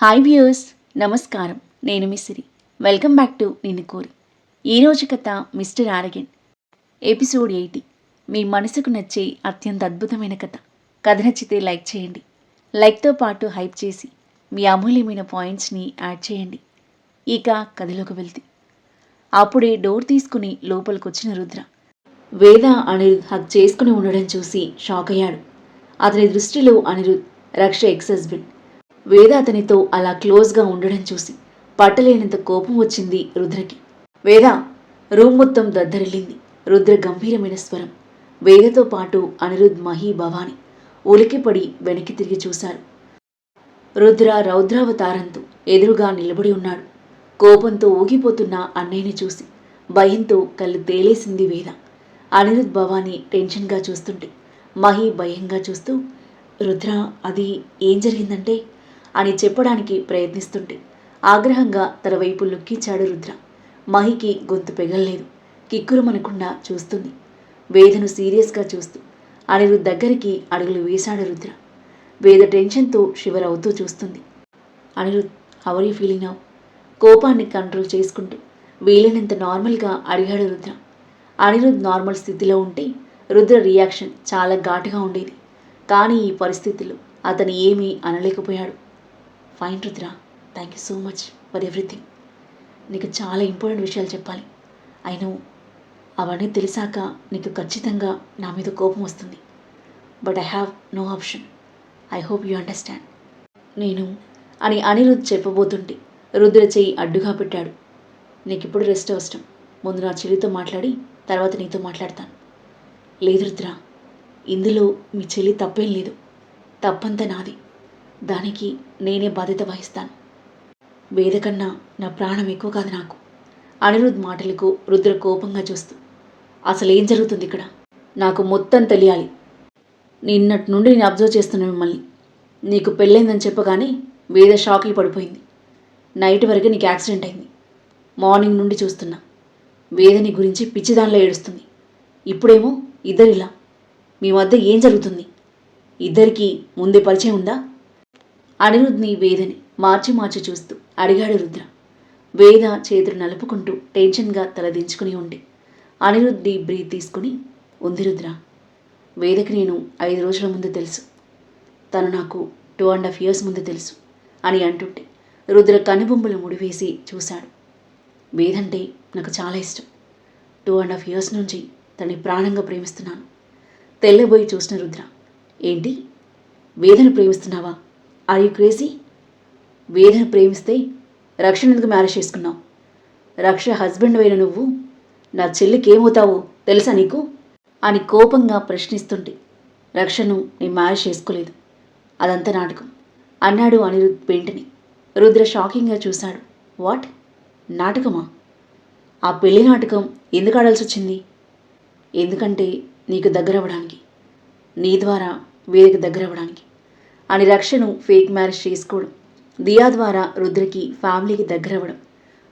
Hi views నమస్కారం. నేను మిసిరి welcome back to నిన్ను కోరి. ఈరోజు కథ మిస్టర్ ఆరగెన్. Episode eighty. మీ మనసుకు నచ్చే అత్యంత అద్భుతమైన కథ. కథ నచ్చితే లైక్ చేయండి. లైక్తో పాటు హైప్ చేసి మీ అమూల్యమైన పాయింట్స్ని యాడ్ చేయండి. ఇక కథలోకి వెళ్తే. అప్పుడే డోర్ తీసుకుని లోపలికి వచ్చిన రుద్ర. వేద అనిరుద్ హక్ చేసుకుని ఉండడం చూసి షాక్ అయ్యాడు అతని దృష్టిలో అనిరుద్ రక్ష ఎక్స్ హస్బెండ్ వేద అతనితో అలా క్లోజ్గా ఉండడం చూసి పట్టలేనంత కోపం వచ్చింది రుద్రకి. వేద రూమ్ మొత్తం దద్దరిల్లింది. రుద్ర గంభీరమైన స్వరం. వేదతో పాటు అనిరుద్ మహీ భవాని ఉలికిపడి వెనక్కి తిరిగి చూశారు. రుద్ర రౌద్రావతారంతో ఎదురుగా నిలబడి ఉన్నాడు. కోపంతో ఊగిపోతున్న అన్నయ్యని చూసి భయంతో కళ్ళు తేలేసింది వేద. అనిరుద్ భవాని టెన్షన్గా చూస్తుంటే మహి భయంగా చూస్తూ రుద్ర అది ఏం జరిగిందంటే అని చెప్పడానికి ప్రయత్నిస్తుంటే ఆగ్రహంగా తన వైపు లుక్కించాడు రుద్ర. మహికి గొంతు పెగల్లేదు. కిక్కురుమనకుండా చూస్తుంది. వేదను సీరియస్గా చూస్తూ అనిరుద్ దగ్గరికి అడుగులు వేశాడు రుద్ర. వేద టెన్షన్తో షివర్ అవుతూ చూస్తుంది. Anirudh are you feeling now కోపాన్ని కంట్రోల్ చేసుకుంటూ వీలైనంత నార్మల్గా అడిగాడు రుద్ర. అనిరుద్ నార్మల్ స్థితిలో ఉంటే రుద్ర రియాక్షన్ చాలా ఘాటుగా ఉండేది. కానీ ఈ పరిస్థితుల్లో అతను ఏమీ అనలేకపోయాడు. Fine Rudra thank you so much for everything నీకు చాలా ఇంపార్టెంట్ విషయాలు చెప్పాలి. ఐ అవన్నీ తెలిసాక నీకు ఖచ్చితంగా నా మీద కోపం వస్తుంది. But I have no option I hope you understand నేను అని అనిరుద్ చెప్పబోతుంటే రుద్ర చెయ్యి అడ్డుగా పెట్టాడు. నీకు ఇప్పుడు రెస్ట్ అవసరం. ముందు నా చెల్లితో మాట్లాడి తర్వాత నీతో మాట్లాడతాను. లేదు రుద్ర. ఇందులో మీ చెల్లి తప్పేం లేదు. తప్పంతా నాది. దానికి నేనే బాధ్యత వహిస్తాను. వేద కన్నా నా ప్రాణం ఎక్కువ కాదు నాకు. అనిరుద్ మాటలకు రుద్ర కోపంగా చూస్తూ అసలు ఏం జరుగుతుంది ఇక్కడ? నాకు మొత్తం తెలియాలి. నిన్నటి నుండి నేను అబ్జర్వ్ చేస్తున్నా మిమ్మల్ని. నీకు పెళ్ళైందని చెప్పగానే వేద షాక్కి పడిపోయింది. నైట్ వరకు నీకు యాక్సిడెంట్ అయింది. మార్నింగ్ నుండి చూస్తున్నా. వేదని గురించి పిచ్చిదానిలో ఏడుస్తుంది. ఇప్పుడేమో ఇద్దరిలా. మీ మధ్య ఏం జరుగుతుంది? ఇద్దరికీ ముందే పరిచయం ఉందా? అనిరుద్ని వేదని మార్చి మార్చి చూస్తూ అడిగాడు రుద్ర. వేద చేతులు నలుపుకుంటూ టెన్షన్గా తలదించుకుని ఉండి అనిరుద్ డీప్ బ్రీత్ తీసుకుని ఉంది రుద్ర. వేదకి నేను ఐదు రోజుల ముందు తెలుసు. తను నాకు టూ అండ్ హాఫ్ ఇయర్స్ ముందు తెలుసు అని అంటుంటే రుద్ర కనుబొమ్మలు ముడివేసి చూశాడు. వేదంటే నాకు చాలా ఇష్టం. టూ అండ్ హాఫ్ ఇయర్స్ నుంచి తనని ప్రాణంగా ప్రేమిస్తున్నాను. తెల్లబోయి చూసిన రుద్ర ఏంటి? వేదను ప్రేమిస్తున్నావా? ఆర్ యూ క్రేజీ వేదను ప్రేమిస్తే రక్షణ ఎందుకు మ్యారేజ్ చేసుకున్నావు? రక్ష హస్బెండ్ అయిన నువ్వు. నా చెల్లికి ఏమవుతావో తెలుసా నీకు? అని కోపంగా ప్రశ్నిస్తుంటే రక్షను నేను మ్యారేజ్ చేసుకోలేదు. అదంతా నాటకం. అన్నాడు అనిరుద్ వెంటనే. రుద్ర షాకింగ్గా చూశాడు. వాట్? నాటకమా? ఆ పెళ్ళి నాటకం ఎందుకు ఆడాల్సి వచ్చింది? ఎందుకంటే నీకు దగ్గర అవ్వడానికి నీ ద్వారా వేదిక దగ్గర అవ్వడానికి అని రక్షను ఫేక్ మ్యారేజ్ చేసుకోవడం దియా ద్వారా రుద్రకి ఫ్యామిలీకి దగ్గర అవ్వడం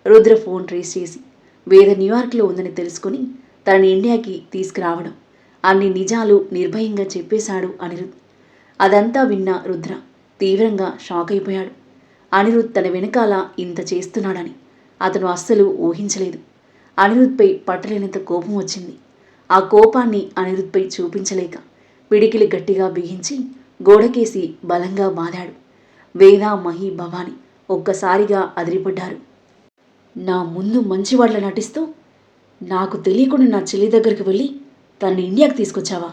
రుద్ర ఫోన్ ట్రేస్ చేసి వేద న్యూయార్క్లో ఉందని తెలుసుకుని తనని ఇండియాకి తీసుకురావడం అన్ని నిజాలు నిర్భయంగా చెప్పేశాడు అనిరుద్. అదంతా విన్న రుద్ర తీవ్రంగా షాక్ అయిపోయాడు. అనిరుద్ తన వెనకాల ఇంత చేస్తున్నాడని అతను అస్సలు ఊహించలేదు. అనిరుద్పై పట్టలేనంత కోపం వచ్చింది. ఆ కోపాన్ని అనిరుద్పై చూపించలేక పిడికిలి గట్టిగా బిగించి గోడకేసి బలంగా బాదాడు వేద మహి భవాని ఒక్కసారిగా అదిరిపడ్డారు. నా ముందు మంచివాళ్ళ నటిస్తూ నాకు తెలియకుండా నా చెల్లి దగ్గరికి వెళ్ళి తనని ఇండియాకి తీసుకొచ్చావా?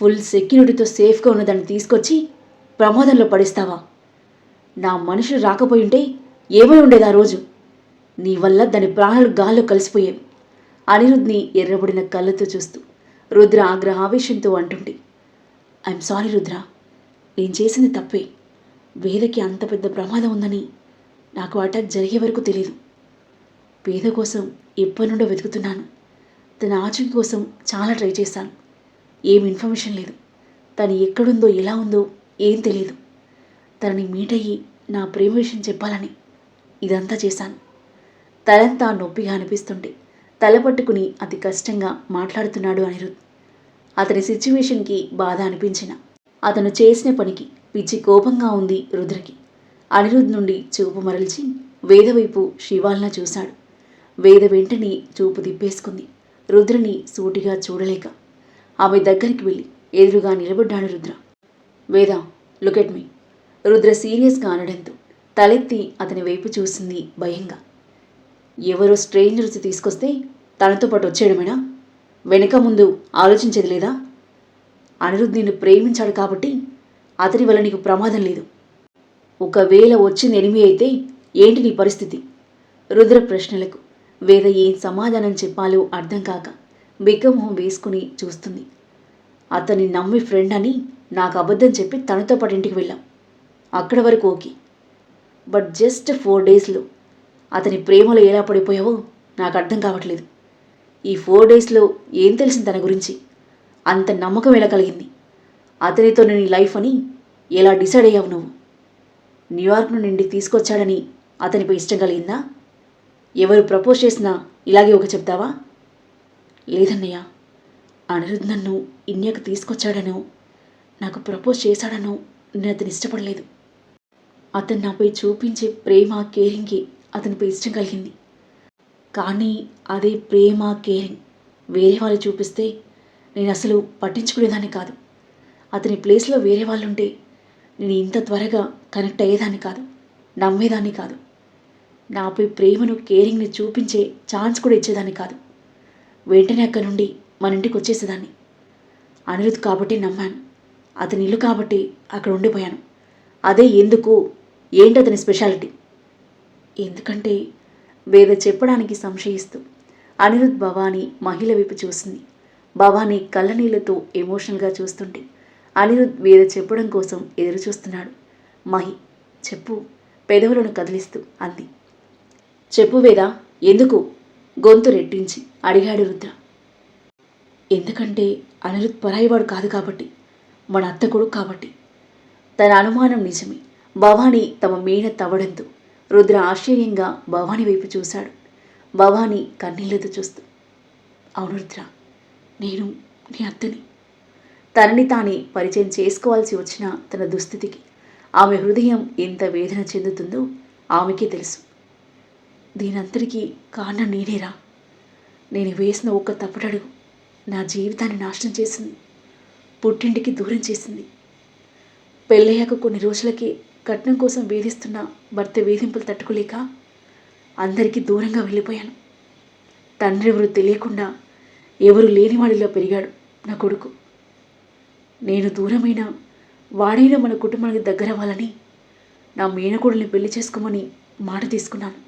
ఫుల్ సెక్యూరిటీతో సేఫ్గా ఉన్నదాన్ని తీసుకొచ్చి ప్రమాదంలో పడిస్తావా? నా మనుషులు రాకపోయి ఉంటే ఏమై ఉండేది ఆ రోజు? నీ వల్ల దాని ప్రాణాలు గాల్లో కలిసిపోయేవి. అనిరుద్ని ఎర్రబడిన కళ్ళతో చూస్తూ రుద్ర ఆగ్రహావేశంతో అంటుండే ఐఎమ్ సారీ రుద్ర. నేను చేసింది తప్పే. వేదకి అంత పెద్ద ప్రమాదం ఉందని నాకు అటాక్ జరిగే వరకు తెలియదు వేద కోసం ఎప్పటి నుండో వెతుకుతున్నాను. తన ఆచరణ కోసం చాలా ట్రై చేశాను ఏం ఇన్ఫర్మేషన్ లేదు. తను ఎక్కడుందో ఎలా ఉందో ఏం తెలియదు తనని మీట్ అయ్యి నా ప్రేమ విషయం చెప్పాలని ఇదంతా చేశాను. తలంతా నొప్పిగా అనిపిస్తుంటే తల పట్టుకుని అతి కష్టంగా మాట్లాడుతున్నాడు అనిరుద్. అతని సిచ్యువేషన్కి బాధ అనిపించిన. అతను చేసిన పనికి పిచ్చి కోపంగా ఉంది రుద్రకి. అనిరుద్ నుండి చూపు మరల్చి వేద వైపు శివాల్న చూశాడు. వేద వెంటనే చూపు తిప్పేసుకుంది. రుద్రని సూటిగా చూడలేక ఆమె దగ్గరికి వెళ్ళి ఎదురుగా నిలబడ్డాడు రుద్ర. వేద లుకెట్ మీ. రుద్ర సీరియస్గా అనడంతో తలెత్తి అతని వైపు చూసింది భయంగా. ఎవరో స్ట్రేంజర్స్ తీసుకొస్తే తనతో పాటు వచ్చేయడమేనా? వెనక ముందు ఆలోచించేది లేదా? అనిరుద్ధ్ నిన్ను ప్రేమించాడు కాబట్టి అతని వల్ల నీకు ప్రమాదం లేదు. ఒకవేళ వచ్చింది ఎనిమి అయితే ఏంటి నీ పరిస్థితి? రుద్ర ప్రశ్నలకు వేద ఏం సమాధానం చెప్పాలో అర్థం కాక బిగ్గమొహం వేసుకుని చూస్తుంది. అతన్ని నమ్మి ఫ్రెండ్ అని నాకు అబద్ధం చెప్పి తనతో పాటు ఇంటికి వెళ్ళాం. అక్కడ వరకు ఓకే. బట్ జస్ట్ ఫోర్ డేస్లో అతని ప్రేమలో ఎలా పడిపోయావో నాకు అర్థం కావట్లేదు. ఈ ఫోర్ డేస్లో ఏం తెలిసింది తన గురించి? అంత నమ్మకం ఎలా కలిగింది? అతనితో నీ లైఫ్ అని ఎలా డిసైడ్ అయ్యావు నువ్వు? న్యూయార్క్ నుండి తీసుకొచ్చాడని అతనిపై ఇష్టం కలిగిందా? ఎవరు ప్రపోజ్ చేసినా ఇలాగే ఒక చెప్తావా? లేదన్నయ్య అనిరుద్ నన్ను ఇండియాకు తీసుకొచ్చాడనో నాకు ప్రపోజ్ చేశాడనో నేను అతని ఇష్టపడలేదు. అతను నాపై చూపించే ప్రేమ కేరింగ్కి అతనిపై ఇష్టం కలిగింది. కానీ అదే ప్రేమ కేరింగ్ వేరే వాళ్ళు చూపిస్తే నేను అసలు పట్టించుకునేదాన్ని కాదు. అతని ప్లేస్లో వేరే వాళ్ళు ఉంటే నేను ఇంత త్వరగా కనెక్ట్ అయ్యేదాన్ని కాదు నమ్మేదాన్ని కాదు. నాపై ప్రేమను కేరింగ్ని చూపించే ఛాన్స్ కూడా ఇచ్చేదాన్ని కాదు. వెంటనే అక్కడి నుండి మన ఇంటికి వచ్చేసేదాన్ని. అనిరుద్ కాబట్టి నమ్మాను. అతని ఇల్లు కాబట్టి అక్కడ ఉండిపోయాను. అదే ఎందుకు? ఏంటి అతని స్పెషాలిటీ? ఎందుకంటే వేద చెప్పడానికి సంశయిస్తూ అనిరుద్ భవానీ మహిళ వైపు చూసింది. భవాని కళ్ళనీళ్ళతో ఎమోషనల్గా చూస్తుంటే అనిరుద్ వేద చెప్పడం కోసం ఎదురు చూస్తున్నాడు. మహి చెప్పు పెదవులను కదిలిస్తూ అంది. చెప్పు వేద ఎందుకు? గొంతు రెట్టించి అడిగాడు రుద్ర. ఎందుకంటే అనిరుద్ పరాయివాడు కాదు కాబట్టి మన అత్త కొడుకు కాబట్టి. తన అనుమానం నిజమే. భవానీ తమ మీన తవ్వడంతో రుద్ర ఆశ్చర్యంగా భవానీ వైపు చూశాడు. భవానీ కన్నీళ్ళతో చూస్తూ అవును రుద్ర నేను నీ అత్తని. తనని తానే పరిచయం చేసుకోవాల్సి వచ్చిన తన దుస్థితికి ఆమె హృదయం ఎంత వేదన చెందుతుందో ఆమెకే తెలుసు. దీనంతటికీ కారణం నేనేరా. నేను వేసిన ఒక్క తప్పుడడుగు నా జీవితాన్ని నాశనం చేసింది పుట్టింటికి దూరం చేసింది. పెళ్ళయ్యాక కొన్ని రోజులకి కట్నం కోసం వేధిస్తున్న భర్త వేధింపులు తట్టుకోలేక అందరికీ దూరంగా వెళ్ళిపోయాను. తండ్రి ఎవరు తెలియకుండా ఎవరు లేనివాడిలో పెరిగాడు నా కొడుకు. నేను దూరమైన వాడైనా మన కుటుంబానికి దగ్గర అవ్వాలని నా మేనకోడల్ని పెళ్ళి చేసుకోమని మాట తీసుకున్నాను.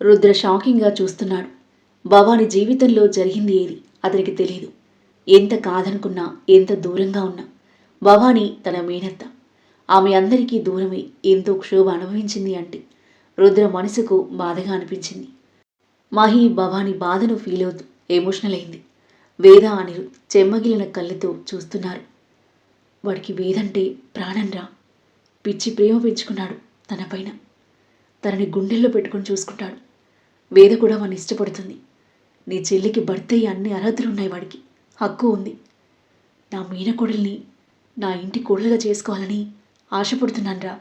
రుద్ర షాకింగ్గా చూస్తున్నాడు. భవాని జీవితంలో జరిగింది ఏది? అతనికి తెలియదు ఎంత కాదనుకున్నా ఎంత దూరంగా ఉన్నా భవాని తన మేనత్త. ఆమె అందరికీ దూరమై ఎంతో క్షోభ అనుభవించింది అంటే రుద్ర మనసుకు బాధగా అనిపించింది. మహి భవాని బాధను ఫీల్ అవుతూ ఎమోషనల్ అయింది. వేద అనిరు చెమ్మగిలిన కళ్ళతో చూస్తున్నారు. వాడికి వేదంటే ప్రాణంరా పిచ్చి ప్రేమ పెంచుకున్నాడు తనపైన తనని గుండెల్లో పెట్టుకొని చూసుకుంటాడు. వేద కూడా వాడిని ఇష్టపడుతుంది. నీ చెల్లికి భర్త అయ్యే అన్ని అర్హతలు ఉన్నాయి వాడికి. హక్కు ఉంది. నా మీనకోడల్ని నా ఇంటి కోడలుగా చేసుకోవాలని ఆశపడుతున్నాన్రా.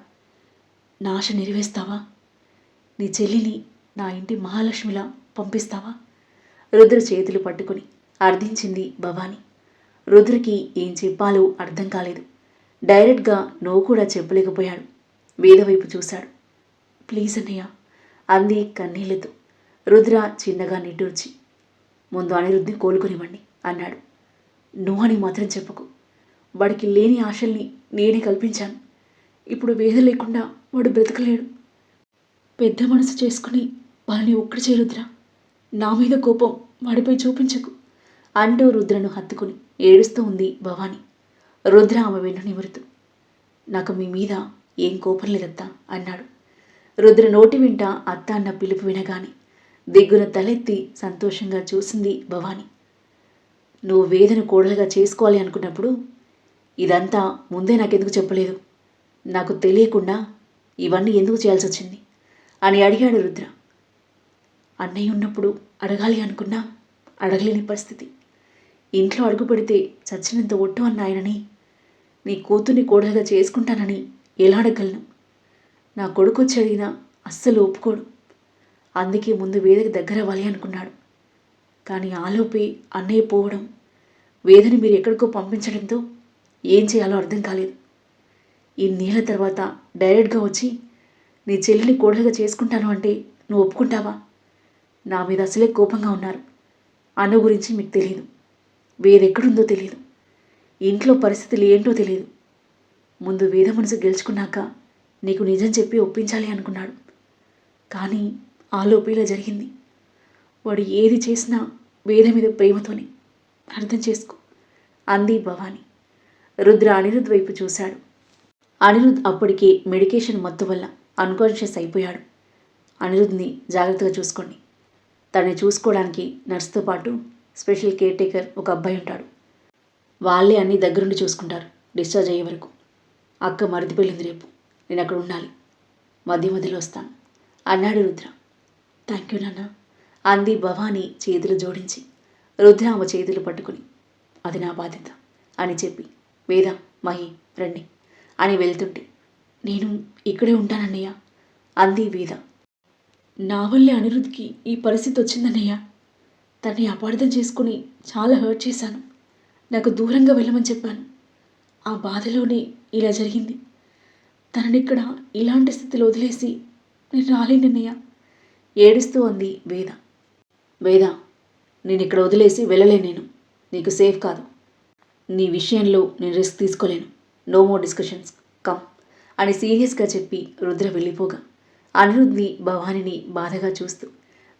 నా ఆశ నెరవేస్తావా? నీ చెల్లిని నా ఇంటి మహాలక్ష్మిలా పంపిస్తావా? రుద్ర చేతులు పట్టుకుని అర్థించింది భవాని. రుద్రకి ఏం చెప్పాలో అర్థం కాలేదు. డైరెక్ట్గా నో కూడా చెప్పలేకపోయాడు. వేదవైపు చూశాడు. ప్లీజ్ అన్నయ్య అంది కన్నీళ్ళతో. రుద్ర చిన్నగా నిట్టూర్చి. ముందు అనిరుద్ధిని కోలుకొనివ్వండి అన్నాడు. నువ్వు అని మాత్రం చెప్పకు. వాడికి లేని ఆశల్ని నేనే కల్పించాను. ఇప్పుడు వేద లేకుండా వాడు బ్రతకలేడు. పెద్ద మనసు చేసుకుని వాళ్ళని ఒక్కడి చేరుద్రా నా మీద కోపం వాడిపై చూపించకు. అంటూ రుద్రను హత్తుకుని ఏడుస్తూ ఉంది భవాని. రుద్ర ఆమె వెన్ను నిమురుతూ. నాకు మీ మీద ఏం కోపం లేదత్తా అన్నాడు. రుద్ర నోటి వెంట అత్త అన్న పిలుపు వినగానే దిగ్గున తలెత్తి సంతోషంగా చూసింది భవాని. నువ్వు వేదను కోడలుగా చేసుకోవాలి అనుకున్నప్పుడు ఇదంతా ముందే నాకెందుకు చెప్పలేదు? నాకు తెలియకుండా ఇవన్నీ ఎందుకు చేయాల్సి వచ్చింది అని అడిగాడు రుద్ర. అన్నయ్య ఉన్నప్పుడు అడగాలి అనుకున్నా అడగలేని పరిస్థితి. ఇంట్లో అడుగు పెడితే చచ్చినంత ఒట్టు అన్నాయనని నీ కూతుర్ని కోడలుగా చేసుకుంటానని ఎలా అడగలను? నా కొడుకు వచ్చి అడిగినా అస్సలు ఒప్పుకోడు. అందుకే ముందు వేదకి దగ్గర అవ్వాలి అనుకున్నాడు. కానీ ఆలోపే అన్నయ్య పోవడం వేదని మీరు ఎక్కడికో పంపించడంతో ఏం చేయాలో అర్థం కాలేదు. ఇన్నేళ్ళ తర్వాత డైరెక్ట్గా వచ్చి నీ చెల్లిని కోడలుగా చేసుకుంటాను అంటే నువ్వు ఒప్పుకుంటావా? నా మీద అసలే కోపంగా ఉన్నారు. అన్న గురించి మీకు తెలియదు వేదెక్కడుందో తెలియదు ఇంట్లో పరిస్థితులు ఏంటో తెలియదు ముందు వేద మనసు గెలుచుకున్నాక నీకు నిజం చెప్పి ఒప్పించాలి అనుకున్నాడు. కానీ ఆలోపు ఇలా జరిగింది. వాడు ఏది చేసినా వేద మీద ప్రేమతోనే అర్థం చేసుకో అంది భవాని. రుద్ర అనిరుద్ వైపు చూశాడు. అనిరుద్ అప్పటికే మెడికేషన్ మత్తు వల్ల అన్కాన్షియస్ అయిపోయాడు. అనిరుద్ని జాగ్రత్తగా చూసుకోండి. తనని చూసుకోవడానికి నర్స్తో పాటు స్పెషల్ కేర్ టేకర్ ఒక అబ్బాయి ఉంటాడు. వాళ్ళే అన్ని దగ్గరుండి చూసుకుంటారు డిశ్చార్జ్ అయ్యే వరకు. అక్క మరిది పెళ్ళింది రేపు. నేను అక్కడ ఉండాలి. మధ్య మధ్యలో వస్తాను. అన్నాడు రుద్ర. థ్యాంక్ యూ నాన్న. అంది భవానీ చేతులు జోడించి. రుద్ర ఆమె చేతులు పట్టుకుని అది నా బాధ్యత అని చెప్పి. వేద మహి రండి. అని వెళ్తుంటే నేను ఇక్కడే ఉంటానన్నయ్య అంది వేద నా వల్లే అనిరుద్ధ్కి ఈ పరిస్థితి వచ్చిందన్నయ్య. తన్ని అపార్థం చేసుకుని చాలా హర్ట్ చేశాను. నాకు దూరంగా వెళ్ళమని చెప్పాను. ఆ బాధలోనే ఇలా జరిగింది. తనని ఇక్కడ ఇలాంటి స్థితిలో వదిలేసి నేను రాలేనన్నయ్య ఏడుస్తూ అంది వేద. వేద నేను ఇక్కడ వదిలేసి వెళ్ళలేను నేను. నీకు సేఫ్ కాదు. నీ విషయంలో నేను రిస్క్ తీసుకోలేను. నో మోర్ డిస్కషన్స్ కమ్ అని సీరియస్గా చెప్పి రుద్ర వెళ్ళిపోగా. అనిరుద్ని భవానిని బాధగా చూస్తూ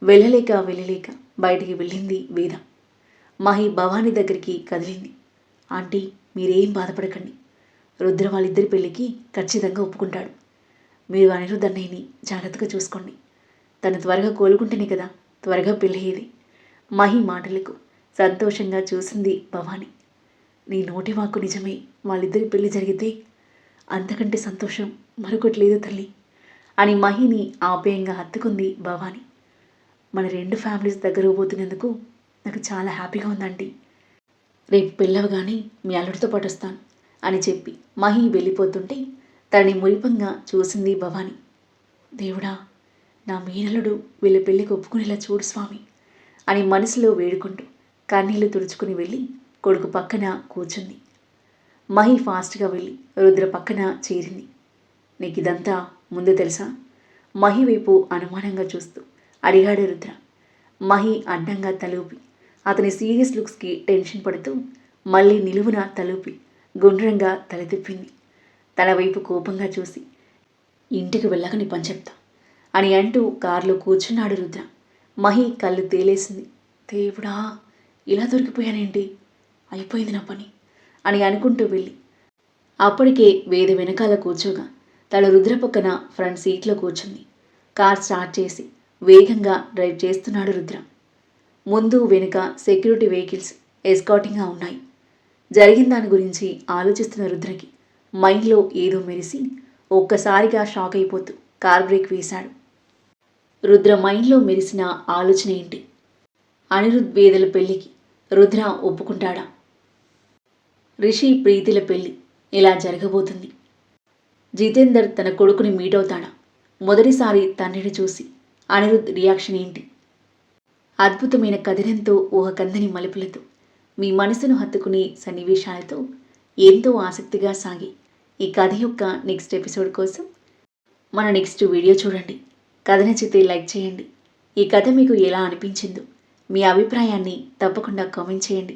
వెళ్ళలేక వెళ్ళలేక బయటికి వెళ్ళింది వేద. మహి భవాని దగ్గరికి కదిలింది. ఆంటీ మీరేం బాధపడకండి. రుద్ర వాళ్ళిద్దరి పెళ్ళికి ఖచ్చితంగా ఒప్పుకుంటాడు. మీరు అనిరుద్ధ్ అన్నయ్యని జాగ్రత్తగా చూసుకోండి. తను త్వరగా కోలుకుంటేనే కదా త్వరగా పెళ్ళయ్యేది. మహి మాటలకు సంతోషంగా చూసింది భవాని. నీ నోటి వాకు నిజమే. వాళ్ళిద్దరి పెళ్ళి జరిగితే అంతకంటే సంతోషం మరొకటి లేదు తల్లి. అని మహిని ఆప్యాయంగా హత్తుకుంది భవాని. మన రెండు ఫ్యామిలీస్ దగ్గరకు పోతున్నందుకు నాకు చాలా హ్యాపీగా ఉందండి రేపు పెళ్ళవగానే మీ అల్లుడితో పాటు వస్తాను అని చెప్పి మహి వెళ్ళిపోతుంటే తనని మురిపంగా చూసింది భవాని. దేవుడా నా మీనలుడు వీళ్ళ పెళ్ళికి ఒప్పుకునేలా చూడు స్వామి అని మనసులో వేడుకుంటూ కన్నీళ్ళు తుడుచుకుని వెళ్ళి కొడుకు పక్కన కూర్చుంది. మహి ఫాస్ట్గా వెళ్ళి రుద్ర పక్కన చేరింది. నీకు ఇదంతా ముందే తెలుసా? మహి వైపు అనుమానంగా చూస్తూ అడిగాడు రుద్ర. మహి అడ్డంగా తలూపి అతని సీరియస్ లుక్స్కి టెన్షన్ పడుతూ మళ్ళీ నిలువున తలూపి గుండ్రంగా తల తిప్పింది తన వైపు కోపంగా చూసి ఇంటికి వెళ్ళక నీ పని చెప్తా అని అంటూ కారులో కూర్చున్నాడు రుద్ర. మహి కళ్ళు తేలేసింది. దేవుడా ఇలా దొరికిపోయానేంటి? అయిపోయింది నా పని అని అనుకుంటూ వెళ్ళి. అప్పటికే వేద వెనకాల కూర్చోగా. తన రుద్ర పక్కన ఫ్రంట్ సీట్లో కూర్చుంది. కార్ స్టార్ట్ చేసి వేగంగా డ్రైవ్ చేస్తున్నాడు రుద్ర. ముందు వెనుక సెక్యూరిటీ వెహికల్స్ ఎస్కాటింగ్గా ఉన్నాయి. జరిగిన దాని గురించి ఆలోచిస్తున్న రుద్రకి మైండ్లో ఏదో మెరిసి ఒక్కసారిగా షాక్ అయిపోతూ కార్ బ్రేక్ వేశాడు. రుద్ర మైండ్లో మెరిసిన ఆలోచన ఏంటి? అనిరుద్ వేదల పెళ్ళికి రుద్ర ఒప్పుకుంటాడా? రిషి ప్రీతిల పెళ్ళి ఇలా జరగబోతుంది. జితేందర్ తన కొడుకుని మీట్ అవుతాడా మొదటిసారి తండ్రిని చూసి అనిరుద్ రియాక్షన్ ఏంటి? అద్భుతమైన కథనంతో ఊహకందని మలుపులతో మీ మనసును హత్తుకునే సన్నివేశాలతో ఎంతో ఆసక్తిగా సాగి ఈ కథ యొక్క నెక్స్ట్ ఎపిసోడ్ కోసం మన నెక్స్ట్ వీడియో చూడండి. కథ నచ్చితే లైక్ చేయండి. ఈ కథ మీకు ఎలా అనిపించిందో మీ అభిప్రాయాన్ని తప్పకుండా కామెంట్ చేయండి.